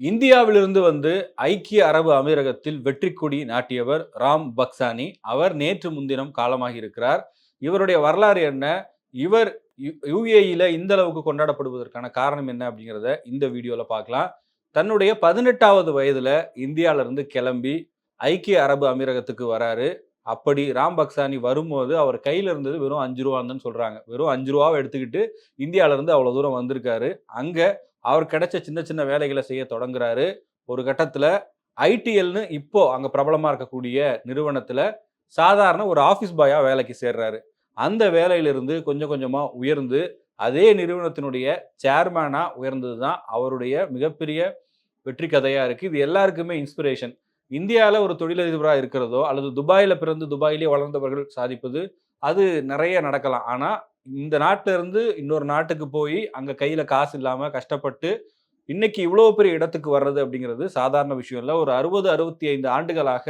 இந்தியாவிலிருந்து வந்து ஐக்கிய அரபு அமீரகத்தில் வெற்றி கொடி நாட்டியவர் ராம் பக்சானி. அவர் நேற்று முன்தினம் காலமாகி இருக்கிறார் இவருடைய வரலாறு என்ன? இவர் யுஏஇல இந்த அளவுக்கு கொண்டாடப்படுவதற்கான காரணம் என்ன அப்படிங்கிறத இந்த வீடியோவில் பார்க்கலாம். தன்னுடைய பதினெட்டாவது வயதுல இந்தியாவிலிருந்து கிளம்பி ஐக்கிய அரபு அமீரகத்துக்கு வராரு. அப்படி ராம் பக்சானி வரும்போது அவர் கையில இருந்தது வெறும் அஞ்சு ரூபான்னு சொல்றாங்க. வெறும் அஞ்சு ரூபாவை எடுத்துக்கிட்டு இந்தியாவிலேருந்து அவ்வளோ தூரம் வந்திருக்காரு. அங்கே அவர் கிடைச்ச சின்ன சின்ன வேலைகளை செய்ய தொடங்குறாரு. ஒரு கட்டத்தில் ஐடிஎல்னு இப்போ அங்கே பிரபலமாக இருக்கக்கூடிய நிறுவனத்தில் சாதாரண ஒரு ஆஃபீஸ் பாயாக வேலைக்கு சேர்றாரு. அந்த வேலையிலிருந்து கொஞ்சம் கொஞ்சமாக உயர்ந்து அதே நிறுவனத்தினுடைய சேர்மேனாக உயர்ந்தது தான் அவருடைய மிகப்பெரிய வெற்றி கதையாக இருக்குது இது எல்லாருக்குமே இன்ஸ்பிரேஷன் இந்தியாவில் ஒரு தொழிலதிபராக இருக்கிறதோ அல்லது துபாயில் பிறந்து துபாயிலே வளர்ந்தவர்கள் சாதிப்பது அது நிறைய நடக்கலாம். ஆனால் இந்த நாட்டில இருந்து இன்னொரு நாட்டுக்கு போய் அங்கே கையில் காசு இல்லாமல் கஷ்டப்பட்டு இன்னைக்கு இவ்வளோ பெரிய இடத்துக்கு வர்றது அப்படிங்கிறது சாதாரண விஷயம் இல்லை. ஒரு அறுபது அறுபத்தி ஐந்து ஆண்டுகளாக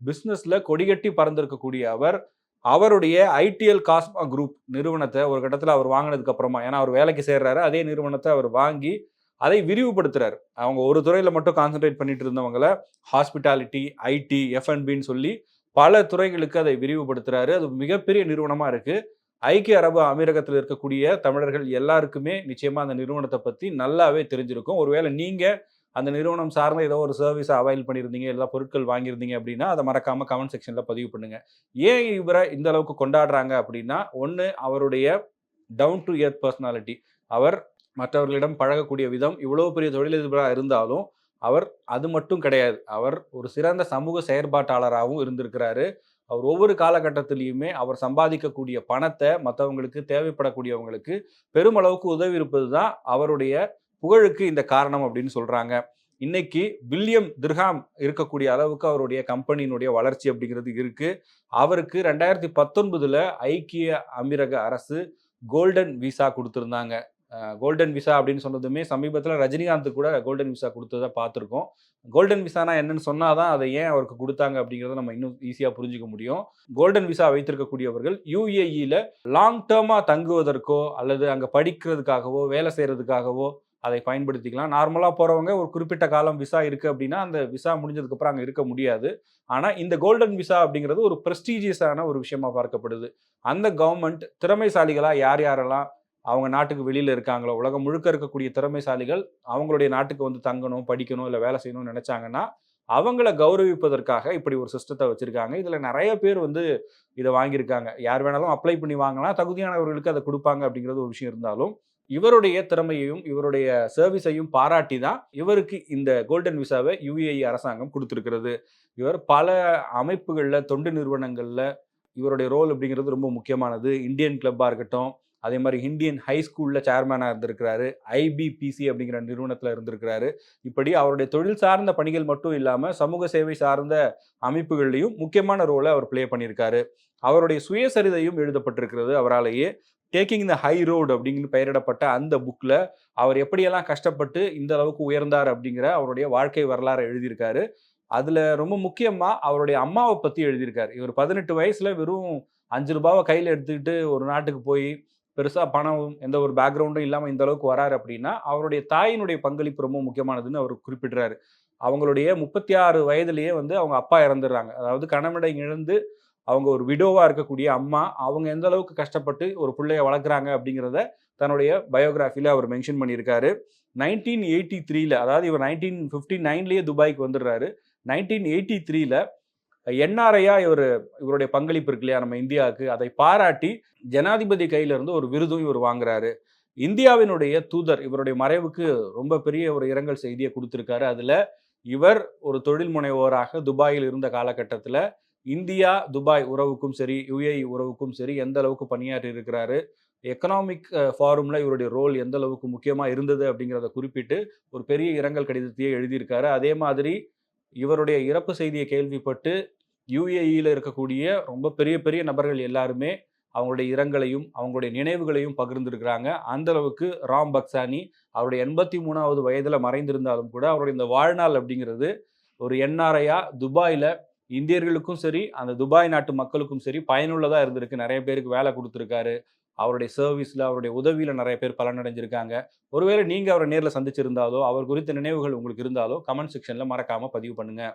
பிஸ்னஸ்ல கொடிகட்டி பறந்திருக்கக்கூடிய அவர் அவருடைய ஐடிஎல் காஸ்மா குரூப் நிறுவனத்தை ஒரு கட்டத்தில் அவர் வாங்கினதுக்கு அப்புறமா ஏன்னா அவர் வேலைக்கு சேர்றாரு அதே நிறுவனத்தை அவர் வாங்கி அதை விரிவுபடுத்துறாரு. அவங்க ஒரு துறையில மட்டும் கான்சென்ட்ரேட் பண்ணிட்டு இருந்தவங்கள ஹாஸ்பிட்டாலிட்டி ஐடி எஃப்என்பின்னு சொல்லி பல துறைகளுக்கு அதை விரிவுபடுத்துறாரு. அது மிகப்பெரிய நிறுவனமா இருக்கு. ஐக்கிய அரபு அமீரகத்தில் இருக்கக்கூடிய தமிழர்கள் எல்லாருக்குமே நிச்சயமாக அந்த நிறுவனத்தை பற்றி நல்லாவே தெரிஞ்சிருக்கும். ஒருவேளை நீங்கள் அந்த நிறுவனம் சார்ந்த ஏதோ ஒரு சர்வீஸை அவைல் பண்ணியிருந்தீங்க எல்லா பொருட்கள் வாங்கியிருந்தீங்க அப்படின்னா அதை மறக்காமல் கமெண்ட் செக்ஷனில் பதிவு பண்ணுங்கள் ஏன் இவரை இந்த அளவுக்கு கொண்டாடுறாங்க அப்படின்னா ஒன்று அவருடைய டவுன் டு எர்த் பர்சனாலிட்டி அவர் மற்றவர்களிடம் பழகக்கூடிய விதம் இவ்வளோ பெரிய தொழிலதிபராக இருந்தாலும் அவர் அது மட்டும் கிடையாது. அவர் ஒரு சிறந்த சமூக செயற்பாட்டாளராகவும் இருந்திருக்கிறாரு. அவர் ஒவ்வொரு காலகட்டத்திலையுமே அவர் சம்பாதிக்கக்கூடிய பணத்தை மற்றவங்களுக்கு தேவைப்படக்கூடியவங்களுக்கு பெருமளவுக்கு உதவி இருப்பது தான் அவருடைய புகழுக்கு இந்த காரணம் அப்படின்னு சொல்கிறாங்க இன்னைக்கு பில்லியம் திர்ஹாம் இருக்கக்கூடிய அளவுக்கு அவருடைய கம்பெனியினுடைய வளர்ச்சி அப்படிங்கிறது இருக்குது அவருக்கு ரெண்டாயிரத்தி பத்தொன்பதில் ஐக்கிய அமீரக அரசு கோல்டன் விசா கொடுத்துருந்தாங்க. கோல்டன் விசா அப்படின்னு சொன்னதுமே சமீபத்தில் ரஜினிகாந்த் கூட கோல்டன் விசா கொடுத்ததை பார்த்துருக்கோம். கோல்டன் விசானா என்னன்னு சொன்னாதான் அதை ஏன் அவருக்கு கொடுத்தாங்க அப்படிங்கிறத நம்ம இன்னும் ஈஸியாக புரிஞ்சுக்க முடியும். கோல்டன் விசா வைத்திருக்கக்கூடியவர்கள் யூஏஇயில் லாங் டேர்மாக தங்குவதற்கோ அல்லது அங்கே படிக்கிறதுக்காகவோ வேலை செய்கிறதுக்காகவோ அதை பயன்படுத்திக்கலாம். நார்மலாக போகிறவங்க ஒரு குறிப்பிட்ட காலம் விசா இருக்குது அப்படின்னா அந்த விசா முடிஞ்சதுக்கப்புறம் அங்கே இருக்க முடியாது. ஆனால் இந்த கோல்டன் விசா அப்படிங்கிறது ஒரு ப்ரெஸ்டீஜியஸான ஒரு விஷயமா பார்க்கப்படுது. அந்த கவர்மெண்ட் திறமைசாலிகளாக யார் யாரெல்லாம் அவங்க நாட்டுக்கு வெளியில் இருக்காங்களோ உலகம் முழுக்க இருக்கக்கூடிய திறமைசாலிகள் அவங்களுடைய நாட்டுக்கு வந்து தங்கணும் படிக்கணும் இல்லை வேலை செய்யணும்னு நினச்சாங்கன்னா அவங்கள கௌரவிப்பதற்காக இப்படி ஒரு சிஸ்டத்தை வச்சுருக்காங்க. இதில் நிறைய பேர் வந்து இதை வாங்கியிருக்காங்க. யார் வேணாலும் அப்ளை பண்ணி வாங்கலாம். தகுதியானவர்களுக்கு அதை கொடுப்பாங்க அப்படிங்கிறது ஒரு விஷயம் இருந்தாலும் இவருடைய திறமையையும் இவருடைய சர்வீஸையும் பாராட்டி தான் இவருக்கு இந்த கோல்டன் விசாவை யுஏஇ அரசாங்கம் கொடுத்துருக்கிறது. இவர் பல அமைப்புகளில் தொண்டு நிறுவனங்களில் இவருடைய ரோல் அப்படிங்கிறது ரொம்ப முக்கியமானது. இந்தியன் கிளப்பாக இருக்கட்டும் அதே மாதிரி இந்தியன் ஹை ஸ்கூலில் சேர்மேனாக இருந்திருக்கிறாரு ஐபிபிசி அப்படிங்கிற நிறுவனத்தில் இருந்திருக்கிறாரு. இப்படி அவருடைய தொழில் சார்ந்த பணிகள் மட்டும் இல்லாமல் சமூக சேவை சார்ந்த அமைப்புகள்லையும் முக்கியமான ரோலை அவர் ப்ளே பண்ணியிருக்காரு. அவருடைய சுயசரிதையும் எழுதப்பட்டிருக்கிறது. அவராலேயே டேக்கிங் த ஹை ரோடு அப்படின்னு பெயரிடப்பட்ட அந்த புக்கில் அவர் எப்படியெல்லாம் கஷ்டப்பட்டு இந்த அளவுக்கு உயர்ந்தார் அப்படிங்கிற அவருடைய வாழ்க்கை வரலாறு எழுதியிருக்காரு. அதில் ரொம்ப முக்கியமாக அவருடைய அம்மாவை பற்றி எழுதியிருக்காரு. இவர் பதினெட்டு வயசில் வெறும் அஞ்சு ரூபாவை கையில் எடுத்துக்கிட்டு ஒரு நாட்டுக்கு போய் பெருசாக பணம் எந்த ஒரு பேக்ரவுண்டும் இல்லாமல் இந்த அளவுக்கு வராரு அப்படின்னா அவருடைய தாயினுடைய பங்களிப்பு ரொம்ப முக்கியமானதுன்னு அவர் குறிப்பிடுறாரு. அவங்களுடைய முப்பத்தி ஆறு வயதுலேயே வந்து அவங்க அப்பா இறந்துடுறாங்க. அதாவது கணவனை இழந்து அவங்க ஒரு விடோவாக இருக்கக்கூடிய அம்மா அவங்க எந்த அளவுக்கு கஷ்டப்பட்டு ஒரு பிள்ளைய வளர்க்குறாங்க அப்படிங்கிறத தன்னுடைய பயோகிராஃபியில் அவர் மென்ஷன் பண்ணியிருக்காரு. நைன்டீன் எயிட்டி த்ரீல அதாவது இவர் நைன்டீன் ஃபிஃப்டி நைன்லேயே துபாய்க்கு வந்துடுறாரு. நைன்டீன் எயிட்டி த்ரீல என்ஆர்ஐயா இவர் இவருடைய பங்களிப்பு இருக்கு இல்லையா நம்ம இந்தியாவுக்கு. அதை பாராட்டி ஜனாதிபதி கையிலிருந்து ஒரு விருதும் இவர் வாங்குறாரு. இந்தியாவினுடைய தூதர் இவருடைய மறைவுக்கு ரொம்ப பெரிய ஒரு இரங்கல் செய்தியை கொடுத்துருக்காரு. அதில் இவர் ஒரு தொழில் முனைவோராக துபாயில் இருந்த காலகட்டத்தில் இந்தியா துபாய் உறவுக்கும் சரி யுஏஇ உறவுக்கும் சரி எந்த அளவுக்கு பணியாற்றி இருக்கிறாரு எக்கனாமிக் ஃபாரூம்ல இவருடைய ரோல் எந்த அளவுக்கு முக்கியமாக இருந்தது அப்படிங்கிறத குறிப்பிட்டு ஒரு பெரிய இரங்கல் கடிதத்தையே எழுதியிருக்காரு. அதே மாதிரி இவருடைய இறப்பு செய்தியை கேள்விப்பட்டு யுஏஇயில் இருக்கக்கூடிய ரொம்ப பெரிய பெரிய நபர்கள் எல்லாருமே அவங்களுடைய இரங்கலையும் அவங்களுடைய நினைவுகளையும் பகிர்ந்திருக்கிறாங்க. அந்த அளவுக்கு ராம் பக்சானி அவருடைய எண்பத்தி மூணாவது வயதில் மறைந்திருந்தாலும் கூட அவருடைய இந்த வாழ்நாள் அப்படிங்கிறது ஒரு என்ஆர்ஐயா துபாயில் இந்தியர்களுக்கும் சரி அந்த துபாய் நாட்டு மக்களுக்கும் சரி பயனுள்ளதாக இருந்திருக்கு. நிறைய பேருக்கு வேலை கொடுத்துருக்காரு. அவருடைய சர்வீஸில் அவருடைய உதவியில் நிறைய பேர் பலனடைஞ்சிருக்காங்க. ஒருவேளை நீங்கள் அவரை நேரில் சந்திச்சிருந்தாலோ அவர் குறித்த நினைவுகள் உங்களுக்கு இருந்தாலோ கமெண்ட் செக்ஷனில் மறக்காமல் பதிவு பண்ணுங்கள்